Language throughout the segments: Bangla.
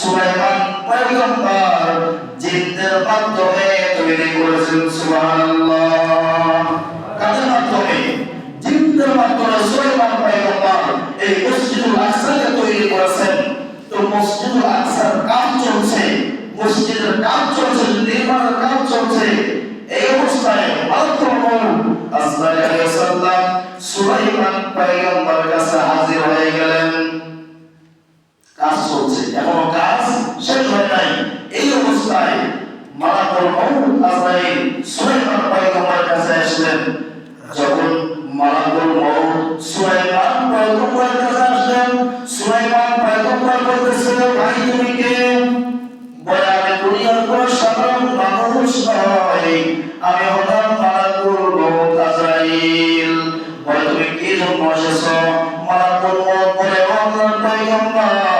সুলাইমান পয়গম্বর জিনদের মাধ্যমে তৈরি করেছেন সুবহানাল্লাহ। মাধ্যমে? জিনদের মাধ্যমে সুলাইমান পয়গম্বর এই মসজিদুল তৈরি করেছেন। তো মসজিদুল কাজ চলছে, মসজিদের কাজ চলছে, নির্মাণের কাজ চলছে। এই অবস্থায় মালাকুল আসমানে আলাইহিস সালাম সুলাইমান পয়গম্বরের কাছে হাজির হয়ে গেলেন কাজ চলছে এখনও কাজ শেষ হয় নাই এই অবস্থায় মালাকুল মউত আজরাইল সুলাইমান পয়গম্বরের কাছে আসলেন। যখন মালাকুল মউত সুলাইমান পয়গম্বরের কাছে আসলেন, সুলাইমান পয়গম্বর বলতেছে ভাই, তুমি কে? দুনিয়ার কোন সাধারণ মানুষ নয় আমি হলাম মালাকুল মউত আজরাইল তুমি কি জন্য এসেছ? মালাকুল মউত বলে পয়গম্বর।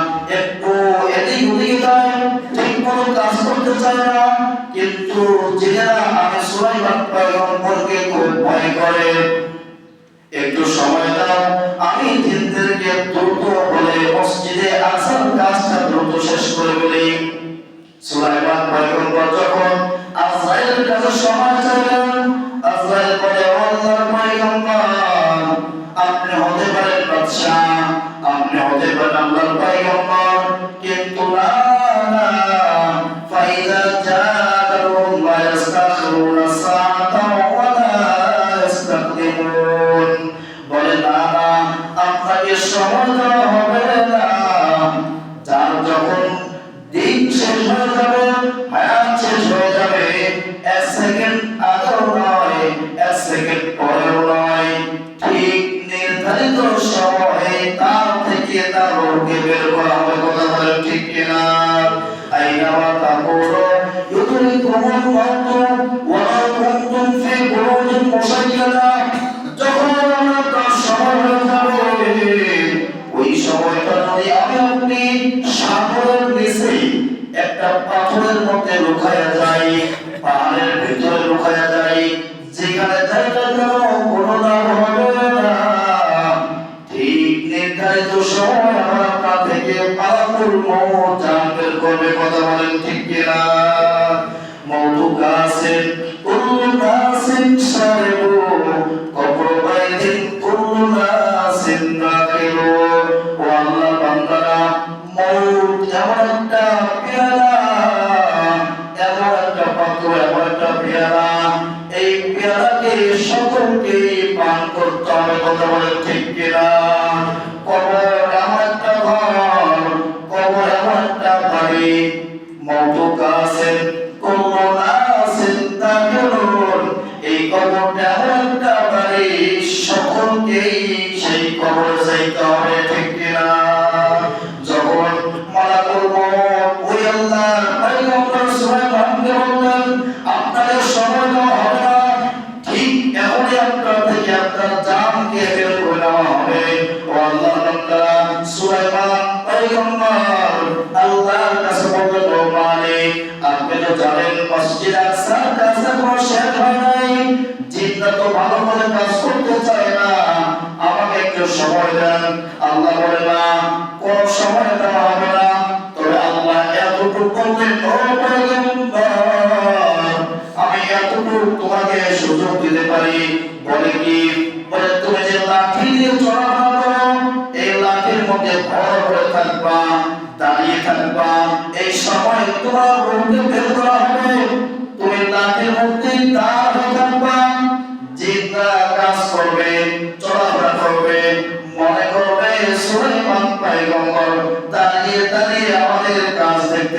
করতে চায় না কিন্তু জিনেরা আমি সুলাইমান পয়গম্বরকে খুব ভয় করে, একটু সময় দাও, আমি জিনদেরকে দ্রুত বলে মসজিদে আসার কাজটা দ্রুত শেষ করে বলি সুলাইমান পয়গম্বর যখন আজরাইলের কাছে সময় চাইলেন, আজরাইল বলে, আল্লাহর পয়গম্বর, আপনি হতে পারেন বাদশাহ, আপনি হতে পারেন আল্লাহর পয়গম্বর, কিন্তু না যার যখন দিন শেষ হয়ে যাবে, হায়াত শেষ হয়ে যাবে, এক সেকেন্ড আগেও নয়, এক সেকেন্ড পরেও নয়। ঠিক নির্ধারিত সময়ে তার থেকে তার রোগকে বের করা হবে কথা বলেন ঠিক কিনা? আইনামা তাকুরু ইউদরিকুমুল মাউত ওয়ালাউ কুনতুম ফি বুরুজিন মুশাইয়াদা। সময়টা আমি আপনি সাগরের নিচে একটা পাথরের মধ্যে লুকায়া যাই, পাহাড়ের ভিতরে লুকায়া যাই, যেখানে যাই না কেন কোনো লাভ হবে না ঠিক নির্ধারিত সময় আমার আপনার থেকে পালাকুল মৌত জানবের করবে, কথা বলেন ঠিক কিনা? মৌতু গাছের কুল্লু নাসিন সারিবু এমন একটা এমন একটা পাত্র এমন একটা এই পেয়ালাকে সকলকে পান করতে হবে কথা বলেন ঠিক কিনা কবর এমন একটা ঘর কবর এমন একটা বাড়ি নাসিন দাখিলুন এই কবরটা এমন একটা বাড়ি সকলকেই সেই কবরে যাইতে হবে। আকসার কাজ এখনও শেষ হয় নাই জিনরা তো ভালো করে কাজ করতে চায় না আমাকে একটু সময় দেন আল্লাহ বলে না কোন সময় দেওয়া হবে না তবে আল্লাহ এতটুকু আমি এতটুকু তোমাকে সুযোগ দিতে পারি বলে কি বলে তুমি যে লাঠি দিয়ে চলাফেরা করো এই লাঠির মধ্যে ভর করে থাকবা দাঁড়িয়ে থাকবা এই সময় তোমার রূপকে বের করা